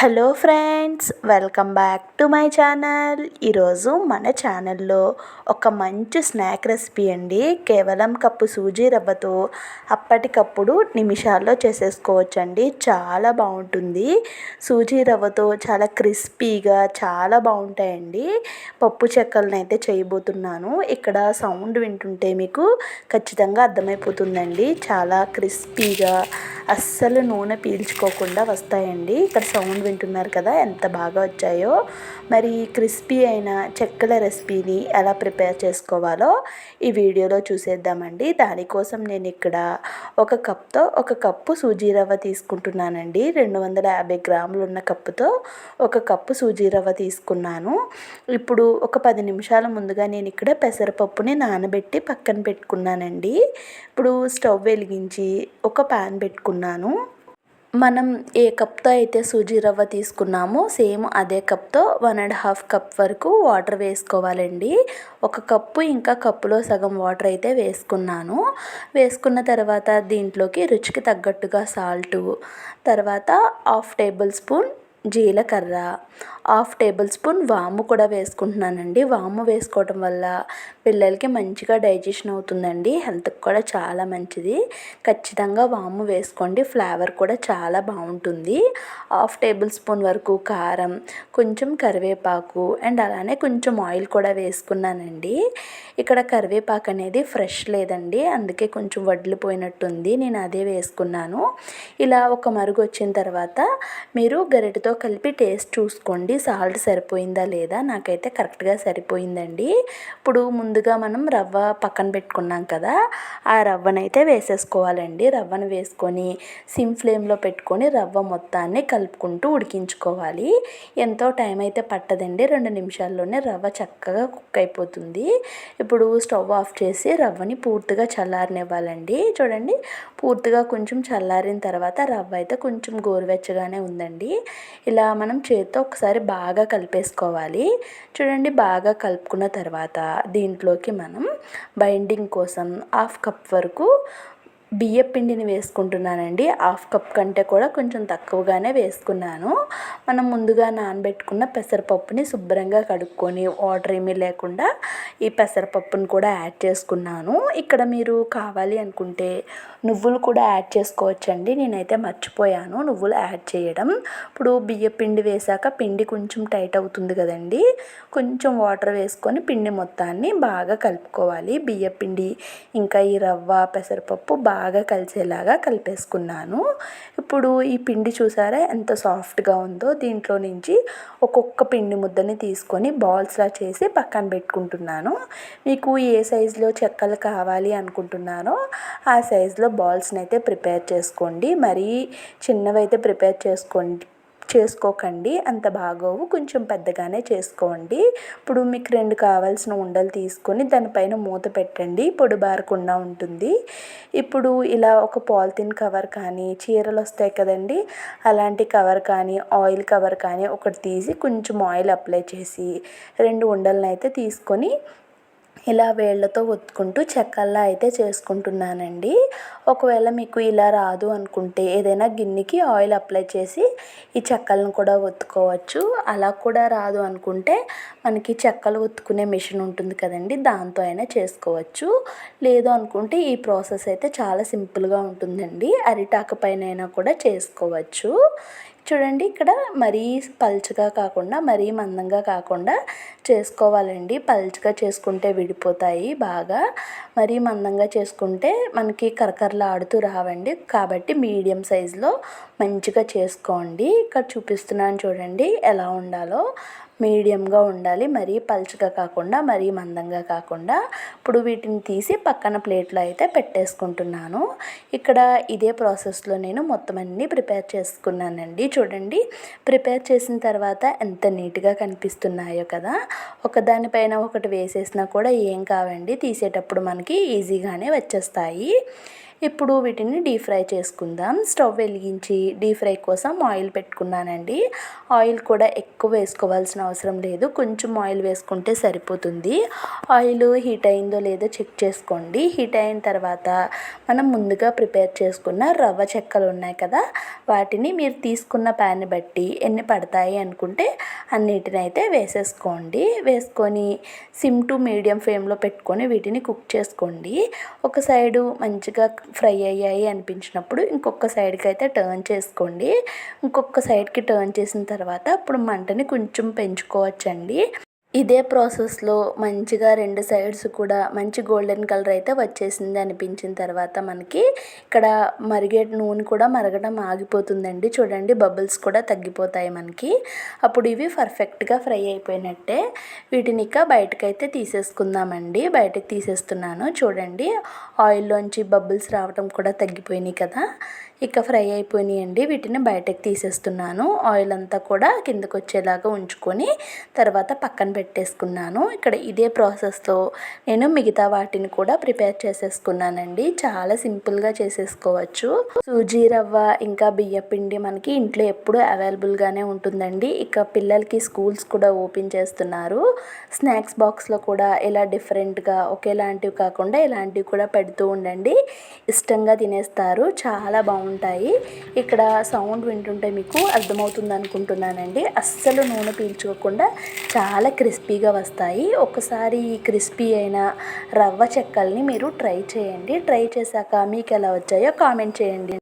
Hello friends welcome back to my channel. ఈరోజు మన ఛానల్లో ఒక మంచి స్నాక్ రెసిపీ అండి. కేవలం కప్పు సూజీ రవ్వతో అప్పటికప్పుడు నిమిషాల్లో చేసేసుకోవచ్చండి. చాలా బాగుంటుంది. సూజీ రవ్వతో చాలా క్రిస్పీగా చాలా బాగుంటాయండి. పప్పు చెక్కలను అయితే చేయబోతున్నాను. ఇక్కడ సౌండ్ వింటుంటే మీకు ఖచ్చితంగా అర్థమైపోతుందండి. చాలా క్రిస్పీగా అస్సలు నూనె పీల్చుకోకుండా వస్తాయండి. ఇక్కడ సౌండ్ వింటున్నారు కదా ఎంత బాగా వచ్చాయో. మరి క్రిస్పీ అయిన చెక్కల రెసిపీని ఎలా ప్రిపేర్ చేసుకోవాలో ఈ వీడియోలో చూసేద్దామండి. దానికోసం నేను ఇక్కడ ఒక కప్తో ఒక కప్పు సూజీ రవ్వ తీసుకుంటున్నానండి. రెండు వందల యాభై గ్రాములు ఉన్న కప్పుతో ఒక కప్పు సూజీ రవ్వ తీసుకున్నాను. ఇప్పుడు ఒక పది నిమిషాల ముందుగా నేను ఇక్కడ పెసరపప్పుని నానబెట్టి పక్కన పెట్టుకున్నానండి. ఇప్పుడు స్టవ్ వెలిగించి ఒక ప్యాన్ పెట్టుకున్నాను. మనం ఏ కప్తో అయితే సూజీ రవ్వ తీసుకున్నామో సేమ్ అదే కప్తో వన్ అండ్ హాఫ్ కప్ వరకు వాటర్ వేసుకోవాలండి. ఒక కప్పు ఇంకా కప్పులో సగం వాటర్ అయితే వేసుకున్నాను. వేసుకున్న తర్వాత దీంట్లోకి రుచికి తగ్గట్టుగా సాల్టు తర్వాత హాఫ్ టేబుల్ స్పూన్ జీలకర్ర హాఫ్ టేబుల్ స్పూన్ వాము కూడా వేసుకుంటున్నానండి. వాము వేసుకోవటం వల్ల పిల్లలకి మంచిగా డైజెషన్ అవుతుందండి. హెల్త్కి కూడా చాలా మంచిది. ఖచ్చితంగా వాము వేసుకోండి. ఫ్లేవర్ కూడా చాలా బాగుంటుంది. హాఫ్ టేబుల్ స్పూన్ వరకు కారం కొంచెం కరివేపాకు అండ్ అలానే కొంచెం ఆయిల్ కూడా వేసుకున్నానండి. ఇక్కడ కరివేపాకు అనేది ఫ్రెష్ లేదండి. అందుకే కొంచెం వడ్లిపోయినట్టుంది. నేను అదే వేసుకున్నాను. ఇలా ఒక మరుగు వచ్చిన తర్వాత మీరు గరిటతో కలిపి టేస్ట్ చూసుకోండి. సాల్ట్ సరిపోయిందా లేదా నాకైతే కరెక్ట్గా సరిపోయిందండి. ఇప్పుడు ముందుగా మనం రవ్వ పక్కన పెట్టుకున్నాం కదా ఆ రవ్వనైతే వేసేసుకోవాలండి. రవ్వను వేసుకొని సిమ్ ఫ్లేమ్లో పెట్టుకొని రవ్వ మొత్తాన్ని కలుపుకుంటూ ఉడికించుకోవాలి. ఎంతో టైం అయితే పట్టదండి రెండు నిమిషాల్లోనే రవ్వ చక్కగా కుక్ అయిపోతుంది. ఇప్పుడు స్టవ్ ఆఫ్ చేసి రవ్వని పూర్తిగా చల్లారనివ్వాలండి. చూడండి పూర్తిగా కొంచెం చల్లారిన తర్వాత రవ్వ అయితే కొంచెం గోరువెచ్చగానే ఉందండి. ఇలా మనం చేతితో ఒకసారి బాగా కలిపేసుకోవాలి. చూడండి బాగా కలుపుకున్న తర్వాత దీంట్లోకి మనం బైండింగ్ కోసం హాఫ్ కప్ వరకు బియ్య పిండిని వేసుకుంటున్నానండి. హాఫ్ కప్ కంటే కూడా కొంచెం తక్కువగానే వేసుకున్నాను. మనం ముందుగా నానబెట్టుకున్న పెసరపప్పుని శుభ్రంగా కడుక్కొని వాటర్ ఏమీ లేకుండా ఈ పెసరపప్పుని కూడా యాడ్ చేసుకున్నాను. ఇక్కడ మీరు కావాలి అనుకుంటే నువ్వులు కూడా యాడ్ చేసుకోవచ్చండి. నేనైతే మర్చిపోయాను నువ్వులు యాడ్ చేయడం. ఇప్పుడు బియ్య పిండి వేసాక పిండి కొంచెం టైట్ అవుతుంది కదండి. కొంచెం వాటర్ వేసుకొని పిండి మొత్తాన్ని బాగా కలుపుకోవాలి. బియ్య పిండి ఇంకా ఈ రవ్వ పెసరపప్పు బాగా బాగా కలిసేలాగా కలిపేసుకున్నాను. ఇప్పుడు ఈ పిండి చూసారా ఎంత సాఫ్ట్గా ఉందో. దీంట్లో నుంచి ఒక్కొక్క పిండి ముద్దని తీసుకొని బాల్స్లా చేసి పక్కన పెట్టుకుంటున్నాను. మీకు ఏ సైజులో చెక్కలు కావాలి అనుకుంటున్నారో ఆ సైజులో బాల్స్ని అయితే ప్రిపేర్ చేసుకోండి. మరీ చిన్నవి అయితే ప్రిపేర్ చేసుకోండి చేసుకోకండి అంత బాగోవు. కొంచెం పెద్దగానే చేసుకోండి. ఇప్పుడు మీకు రెండు కావాల్సిన ఉండలు తీసుకొని దానిపైన మూత పెట్టండి. పొడి బారకుండా ఉంటుంది. ఇప్పుడు ఇలా ఒక పాలిథిన్ కవర్ కానీ చీరలు వస్తాయి కదండి అలాంటి కవర్ కానీ ఆయిల్ కవర్ కానీ ఒకటి తీసి కొంచెం ఆయిల్ అప్లై చేసి రెండు ఉండలను అయితే తీసుకొని ఇలా వేళ్ళతో ఒత్తుకుంటూ చెక్కల్లా అయితే చేసుకుంటున్నానండి. ఒకవేళ మీకు ఇలా రాదు అనుకుంటే ఏదైనా గిన్నెకి ఆయిల్ అప్లై చేసి ఈ చెక్కలను కూడా ఒత్తుకోవచ్చు. అలా కూడా రాదు అనుకుంటే మనకి చెక్కలు ఒత్తుకునే మిషన్ ఉంటుంది కదండి దాంతో అయినా చేసుకోవచ్చు. లేదు అనుకుంటే ఈ ప్రాసెస్ అయితే చాలా సింపుల్గా ఉంటుందండి అరిటాకు పైన అయినా కూడా చేసుకోవచ్చు. చూడండి ఇక్కడ మరీ పల్చగా కాకుండా మరీ మందంగా కాకుండా చేసుకోవాలండి. పల్చగా చేసుకుంటే విడిపోతాయి బాగా. మరీ మందంగా చేసుకుంటే మనకి కరకరలాడుతూ రావండి. కాబట్టి మీడియం సైజులో మంచిగా చేసుకోండి. ఇక్కడ చూపిస్తున్నాను చూడండి ఎలా ఉండాలో. మీడియంగా ఉండాలి మరీ పలుచగా కాకుండా మరీ మందంగా కాకుండా. ఇప్పుడు వీటిని తీసి పక్కన ప్లేట్లో అయితే పెట్టేసుకుంటున్నాను. ఇక్కడ ఇదే ప్రాసెస్లో నేను మొత్తం అన్నీ ప్రిపేర్ చేసుకున్నానండి. చూడండి ప్రిపేర్ చేసిన తర్వాత ఎంత నీట్గా కనిపిస్తున్నాయో కదా. ఒకదానిపైన ఒకటి వేసేసినా కూడా ఏం కావండి. తీసేటప్పుడు మనకి ఈజీగానే వచ్చేస్తాయి. ఇప్పుడు వీటిని డీప్ ఫ్రై చేసుకుందాం. స్టవ్ వెలిగించి డీప్ ఫ్రై కోసం ఆయిల్ పెట్టుకున్నానండి. ఆయిల్ కూడా ఎక్కువ వేసుకోవాల్సిన అవసరం లేదు. కొంచెం ఆయిల్ వేసుకుంటే సరిపోతుంది. ఆయిల్ హీట్ అయిందో లేదో చెక్ చేసుకోండి. హీట్ అయిన తర్వాత మనం ముందుగా ప్రిపేర్ చేసుకున్న రవ్వ చెక్కలు ఉన్నాయి కదా వాటిని మీరు తీసుకున్న ప్యాన్ని బట్టి ఎన్ని పడతాయి అనుకుంటే అన్నిటిని అయితే వేసేసుకోండి. వేసుకొని సిమ్ టు మీడియం ఫ్లేమ్లో పెట్టుకొని వీటిని కుక్ చేసుకోండి. ఒక సైడు మంచిగా ఫ్రై అయ్యాయి అనిపించినప్పుడు ఇంకొక సైడ్కి అయితే టర్న్ చేసుకోండి. ఇంకొక సైడ్కి టర్న్ చేసిన తర్వాత అప్పుడు మంటని కొంచెం పెంచుకోవచ్చండి. ఇదే ప్రాసెస్లో మంచిగా రెండు సైడ్స్ కూడా మంచి గోల్డెన్ కలర్ అయితే వచ్చేసింది అనిపించిన తర్వాత మనకి. ఇక్కడ మరిగే నూనె కూడా మరగడం ఆగిపోతుందండి. చూడండి బబుల్స్ కూడా తగ్గిపోతాయి మనకి. అప్పుడు ఇవి పర్ఫెక్ట్గా ఫ్రై అయిపోయినట్టే. వీటిని ఇక బయటకైతే తీసేసుకుందామండి. బయటకు తీసేస్తున్నాను. చూడండి ఆయిల్లోంచి బబుల్స్ రావడం కూడా తగ్గిపోయినాయి కదా. ఇక ఫ్రై అయిపోయినాయండి. వీటిని బయటకు తీసేస్తున్నాను. ఆయిల్ అంతా కూడా కిందకు వచ్చేలాగా ఉంచుకొని తర్వాత పక్కన పెట్టేసుకున్నాను. ఇక్కడ ఇదే ప్రాసెస్లో నేను మిగతా వాటిని కూడా ప్రిపేర్ చేసేసుకున్నానండి. చాలా సింపుల్గా చేసేసుకోవచ్చు. సూజీ రవ్వ ఇంకా బియ్య పిండి మనకి ఇంట్లో ఎప్పుడూ అవైలబుల్గానే ఉంటుందండి. ఇక పిల్లలకి స్కూల్స్ కూడా ఓపెన్ చేస్తున్నారు. స్నాక్స్ బాక్స్లో కూడా ఇలా డిఫరెంట్గా ఒకేలాంటివి కాకుండా ఇలాంటివి కూడా పెడుతూ ఉండండి. ఇష్టంగా తినేస్తారు. చాలా బాగుంటాయి. ఇక్కడ సౌండ్ వింటుంటే మీకు అర్థమవుతుంది అనుకుంటున్నానండి. అస్సలు నూనె పీల్చుకోకుండా చాలా క్రిస్పీగా వస్తాయి. ఒకసారి ఈ క్రిస్పీ అయిన రవ్వ చెక్కల్ని మీరు ట్రై చేయండి. ట్రై చేశాక మీకు ఎలా వచ్చాయో కామెంట్ చేయండి.